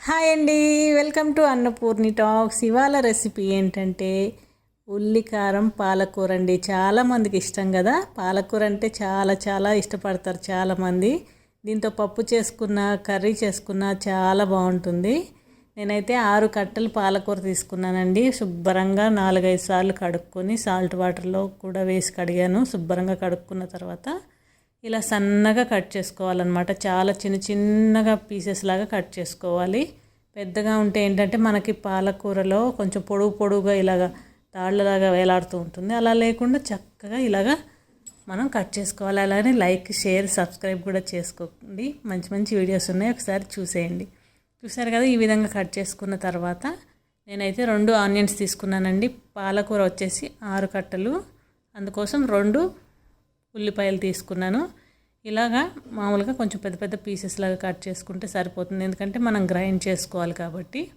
Hi అండి. Welcome to Annapurni talks. ఇవాళ recipe ఏంటంటే ఉల్లికారం పాలకూర అండి. చాలామందికి ఇష్టం కదా. పాలకూర అంటే చాలా చాలా ఇష్టపడతారు చాలామంది దీంతో పప్పు చేసుకున్న కర్రీ చేసుకున్న చాలా బాగుంటుంది. నేనైతే ఆరు కట్టలు పాలకూర తీసుకున్నానండి. శుభ్రంగా నాలుగైదు సార్లు కడుక్కొని సాల్ట్ వాటర్లో కూడా వేసి కడిగాను. శుభ్రంగా కడుక్కున్న తర్వాత ఇలా సన్నగా కట్ చేసుకోవాలన్నమాట. చాలా చిన్న చిన్నగా పీసెస్ లాగా కట్ చేసుకోవాలి. పెద్దగా ఉంటే ఏంటంటే మనకి పాలకూరలో కొంచెం పొడుగు పొడుగుగా ఇలాగ తాళ్ళలాగా వేలాడుతూ ఉంటుంది. అలా లేకుండా చక్కగా ఇలాగా మనం కట్ చేసుకోవాలి. అలానే లైక్ షేర్ సబ్స్క్రైబ్ కూడా చేసుకోండి. మంచి మంచి వీడియోస్ ఉన్నాయి. ఒకసారి చూసేయండి. చూసారు కదా ఈ విధంగా కట్ చేసుకున్న తర్వాత నేనైతే రెండు ఆనియన్స్ తీసుకున్నానండి. పాలకూర వచ్చేసి ఆరు కట్టలు. అందుకోసం రెండు ఉల్లిపాయలు తీసుకున్నాను. ఇలాగా మామూలుగా కొంచెం పెద్ద పెద్ద పీసెస్ లాగా కట్ చేసుకుంటే సరిపోతుంది. ఎందుకంటే మనం గ్రైండ్ చేసుకోవాలి కాబట్టి.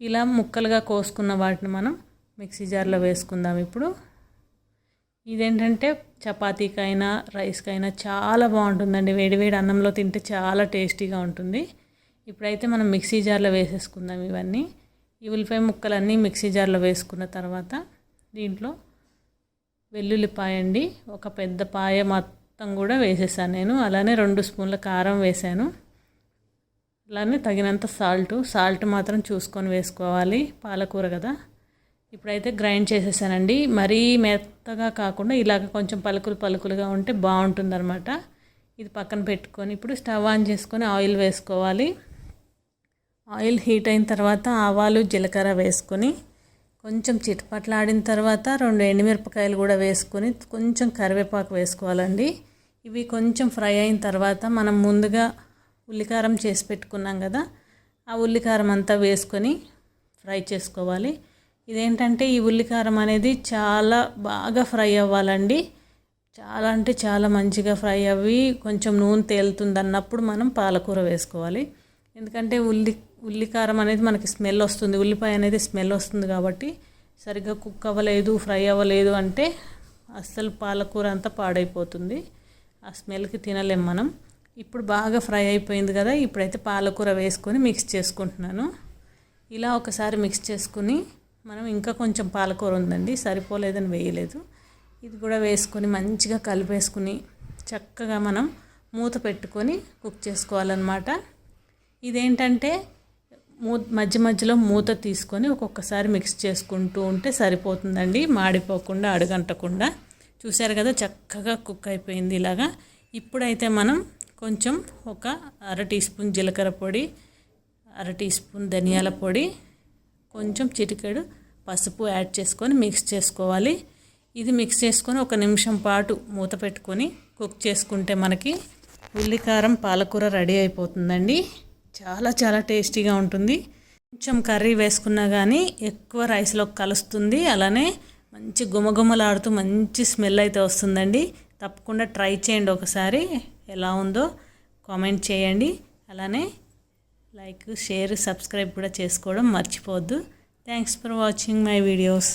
ఇలా ముక్కలుగా కోసుకున్న వాటిని మనం మిక్సీ జార్లో వేసుకుందాం ఇప్పుడు. ఇదేంటంటే చపాతీకైనా రైస్కైనా చాలా బాగుంటుందండి. వేడివేడి అన్నంలో తింటే చాలా టేస్టీగా ఉంటుంది. ఇప్పుడైతే మనం మిక్సీ జార్లో వేసేసుకుందాం ఇవన్నీ. ఈ ఉల్లిపాయ ముక్కలన్నీ మిక్సీ జార్లో వేసుకున్న తర్వాత దీంట్లో వెల్లుల్లిపాయ అండి. ఒక పెద్ద పాయ మొత్తం కూడా వేసేసాను నేను. అలానే రెండు స్పూన్ల కారం వేసాను. అలానే తగినంత సాల్ట్. సాల్ట్ మాత్రం చూసుకొని వేసుకోవాలి. పాలకూర కదా. ఇప్పుడైతే గ్రైండ్ చేసేసానండి. మరీ మెత్తగా కాకుండా ఇలాగ కొంచెం పలుకులు పలుకులుగా ఉంటే బాగుంటుందన్నమాట. ఇది పక్కన పెట్టుకొని ఇప్పుడు స్టవ్ ఆన్ చేసుకొని ఆయిల్ వేసుకోవాలి. ఆయిల్ హీట్ అయిన తర్వాత ఆవాలు జీలకర్ర వేసుకొని కొంచెం చిటపట్లాడిన తర్వాత రెండు ఎండుమిరపకాయలు కూడా వేసుకొని కొంచెం కరివేపాకు వేసుకోవాలండి. ఇవి కొంచెం ఫ్రై అయిన తర్వాత మనం ముందుగా ఉల్లికారం చేసి పెట్టుకున్నాం కదా ఆ ఉల్లికారం అంతా వేసుకొని ఫ్రై చేసుకోవాలి. ఇదేంటంటే ఈ ఉల్లికారం అనేది చాలా బాగా ఫ్రై అవ్వాలండి. చాలా అంటే చాలా మంచిగా ఫ్రై అవ్వి కొంచెం నూనె తేలుతుంది అన్నప్పుడు మనం పాలకూర వేసుకోవాలి. ఎందుకంటే ఉల్లి ఉల్లికారం అనేది మనకి స్మెల్ వస్తుంది ఉల్లిపాయ అనేది స్మెల్ వస్తుంది కాబట్టి సరిగ్గా కుక్ అవ్వలేదు ఫ్రై అవ్వలేదు అంటే అస్సలు పాలకూర అంతా పాడైపోతుంది. ఆ స్మెల్కి తినలేం మనం. ఇప్పుడు బాగా ఫ్రై అయిపోయింది కదా ఇప్పుడైతే పాలకూర వేసుకొని మిక్స్ చేసుకుంటున్నాను. ఇలా ఒకసారి మిక్స్ చేసుకుని మనం ఇంకా కొంచెం పాలకూర ఉందండి సరిపోలేదని వేయలేదు. ఇది కూడా వేసుకొని మంచిగా కలిపేసుకుని చక్కగా మనం మూత పెట్టుకొని కుక్ చేసుకోవాలన్నమాట. ఇదేంటంటే మూ మధ్య మధ్యలో మూత తీసుకొని ఒక్కొక్కసారి మిక్స్ చేసుకుంటూ ఉంటే సరిపోతుందండి. మాడిపోకుండా అడుగంటకుండా. చూశారు కదా చక్కగా కుక్ అయిపోయింది ఇలాగా. ఇప్పుడైతే మనం కొంచెం ఒక అర టీ స్పూన్ జీలకర్ర పొడి అర టీ స్పూన్ ధనియాల పొడి కొంచెం చిటికెడు పసుపు యాడ్ చేసుకొని మిక్స్ చేసుకోవాలి. ఇది మిక్స్ చేసుకొని ఒక నిమిషం పాటు మూత పెట్టుకొని కుక్ చేసుకుంటే మనకి ఉల్లికారం పాలకూర రెడీ అయిపోతుందండి. చాలా చాలా టేస్టీగా ఉంటుంది. కొంచెం కర్రీ వేసుకున్నా కానీ ఎక్కువ రైస్లో కలుస్తుంది. అలానే మంచి గుమగుమలాడుతూ మంచి స్మెల్ అయితే వస్తుందండి. తప్పకుండా ట్రై చేయండి ఒకసారి. ఎలా ఉందో కామెంట్ చేయండి. అలానే లైక్ షేర్ సబ్స్క్రైబ్ కూడా చేసుకోవడం మర్చిపోవద్దు. Thanks for watching my videos.